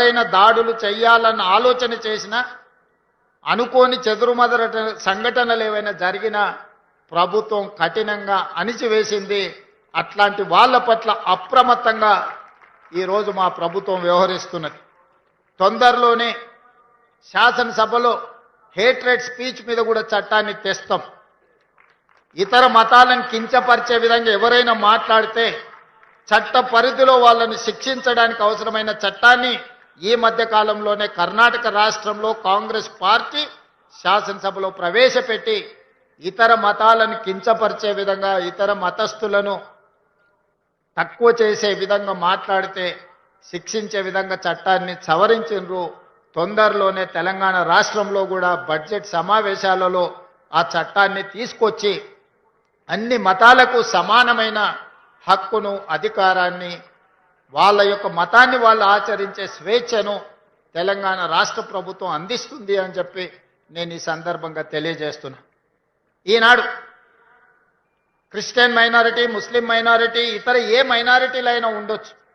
అయిన దాడులు చేయాలన్న ఆలోచన చేసిన అనుకోని చెదురుమదర సంఘటనలు ఏవైనా జరిగినా ప్రభుత్వం కఠినంగా అణిచివేసింది. అట్లాంటి వాళ్ళ పట్ల అప్రమత్తంగా ఈరోజు మా ప్రభుత్వం వ్యవహరిస్తున్నది. తొందరలోనే శాసనసభలో హేట్రేట్ స్పీచ్ మీద కూడా చట్టాన్ని తెస్తాం. ఇతర మతాలను కించపరిచే విధంగా ఎవరైనా మాట్లాడితే చట్ట పరిధిలో వాళ్ళని శిక్షించడానికి అవసరమైన చట్టాన్ని ఈ మధ్య కాలంలోనే కర్ణాటక రాష్ట్రంలో కాంగ్రెస్ పార్టీ శాసనసభలో ప్రవేశపెట్టి ఇతర మతాలను కించపరిచే విధంగా ఇతర మతస్థులను తక్కువ చేసే విధంగా మాట్లాడితే శిక్షించే విధంగా చట్టాన్ని సవరించు తొందరలోనే తెలంగాణ రాష్ట్రంలో కూడా బడ్జెట్ సమావేశాలలో ఆ చట్టాన్ని తీసుకొచ్చి అన్ని మతాలకు సమానమైన హక్కును అధికారాన్ని వాళ్ళ యొక్క మతాన్ని వాళ్ళు ఆచరించే స్వేచ్ఛను తెలంగాణ రాష్ట్ర ప్రభుత్వం అందిస్తుంది అని చెప్పి నేను ఈ సందర్భంగా తెలియజేస్తున్నా. ఈనాడు క్రిస్టియన్ మైనారిటీ ముస్లిం మైనారిటీ ఇతర ఏ మైనారిటీలైనా ఉండొచ్చు.